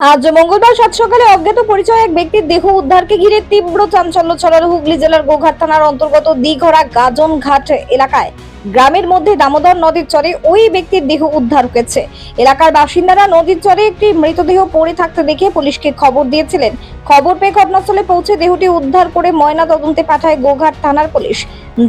আজ মঙ্গলবার সাত সকালে অজ্ঞাত পরিচয় এক ব্যক্তির দেহ উদ্ধারকে ঘিরে তীব্র চাঞ্চল্য ছড়ালো হুগলি জেলার গোঘাট থানার অন্তর্গত দিঘরা গাজন ঘাট এলাকায়। গ্রামের মধ্যে দামোদর নদীর চরে ওই ব্যক্তির দেহ উদ্ধার হয়েছে। এলাকার বাসিন্দারা নদীর চরে একটি মৃতদেহ পড়ে থাকতে দেখে পুলিশকে খবর দিয়েছিলেন। খবর পেয়ে ঘটনাস্থলে পৌঁছে দেহটি উদ্ধার করে ময়না তদন্তে পাঠায় গোঘাট থানার পুলিশ।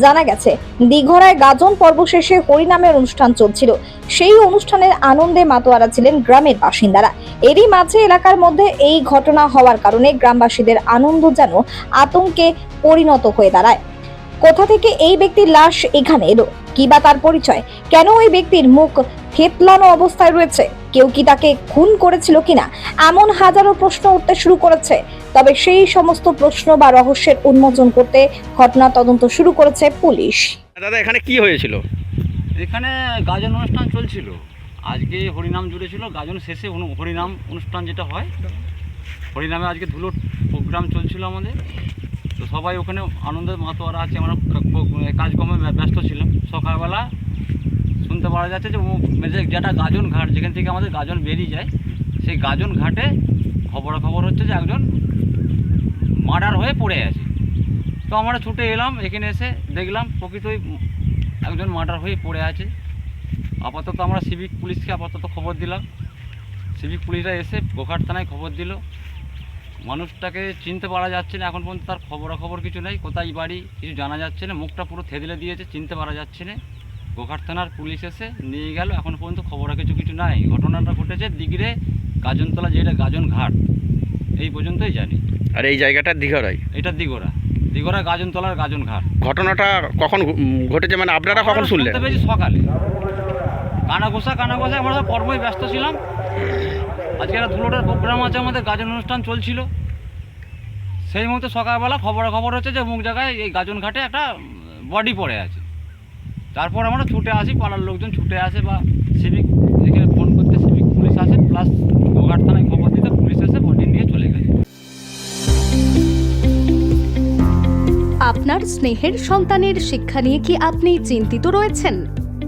জানা গেছে, দিঘরায় গাজন পর্ব শেষে হরিনামের অনুষ্ঠান চলছিল। সেই অনুষ্ঠানের আনন্দে মাতোয়ারা ছিলেন গ্রামের বাসিন্দারা। এরই মাঝে এলাকার মধ্যে এই ঘটনা হওয়ার কারণে গ্রামবাসীদের আনন্দ যেন আতঙ্কে পরিণত হয়ে দাঁড়ায়। কোথা থেকে এই ব্যক্তির লাশ এখানে এলো? কি বা তার পরিচয়? কেন ওই ব্যক্তির মুখ থেতলানো অবস্থায় রয়েছে? কেউ কি তাকে খুন করেছিল কিনা? এমন হাজারো প্রশ্ন উঠতে শুরু করেছে। তবে সেই সমস্ত প্রশ্ন বা রহস্যের উন্মোচন করতে ঘটনা তদন্ত শুরু করেছে পুলিশ। দাদা এখানে কি হয়েছিল? এখানে গাজন অনুষ্ঠান চলছিল। আজকে হরিনাম জুড়েছিল, গাজন শেষে হরিনাম অনুষ্ঠান যেটা হয়, হরিনামে আজকে ধুলোর প্রোগ্রাম চলছিল আমাদের। তো সবাই ওখানে আনন্দের মাতোয়ারা আছে, আমরা কাজকর্মে ব্য- ব্যস্ত ছিলাম। সকালবেলা শুনতে পাওয়া যাচ্ছে যে যেটা গাজন ঘাট, যেখান থেকে আমাদের গাজন বেরিয়ে যায়, সেই গাজন ঘাটে খবরাখবর হচ্ছে যে একজন মার্ডার হয়ে পড়ে আছে। তো আমরা ছুটে এলাম, এখানে এসে দেখলাম প্রকৃতই একজন মার্ডার হয়ে পড়ে আছে। আপাতত আমরা সিভিক পুলিশকে আপাতত খবর দিলাম। সিভিক পুলিশরা এসে গোঘাট থানায় খবর দিল। মানুষটাকে চিনতে পারা যাচ্ছে না এখন পর্যন্ত তার খবরাখবর কিছু নেই। কোথায় বাড়ি কিছু জানা যাচ্ছে না মুখটা পুরো থেদলে দিয়েছে চিনতে পারা যাচ্ছে না। গোঘাট থানার পুলিশ এসে নিয়ে গেল এখন পর্যন্ত খবর কিছু কিছু নাই। ঘটনাটা ঘটেছে দিগরে গাজনতলা যেটা গাজন ঘাট এই পর্যন্তই জানি। আর এই জায়গাটা দীঘারাই? এটা দিগোরা দিগোরা গাজনতলার গাজন ঘাট। ঘটনাটা কখন ঘটেছে? মানে আপনারা কখন শুনলেন? সকালে। কানা ঘোষা কানা ঘোষা আমরা কর্মই ব্যস্ত ছিলাম। আজকে একটা ধুলোটার প্রোগ্রাম আছে আমাদের, গাজন অনুষ্ঠান চলছিল। সেই মুহূর্তে সকালবেলা খবর খবর হচ্ছে যে মুখ জায়গায় এই গাজন ঘাটে একটা বডি পড়ে আছে। তারপর আমরা ছুটে আসি, পাড়ার লোকজন ছুটে আসে বা সিভিক এখানে ফোন করতে সিভিক পুলিশ আসে প্লাস গোঘাট থানায় খবর দিতে পুলিশ এসে বডি নিয়ে চলে গেছে। আপনার স্নেহের সন্তানের শিক্ষা নিয়ে কি আপনি চিন্তিত রয়েছেন?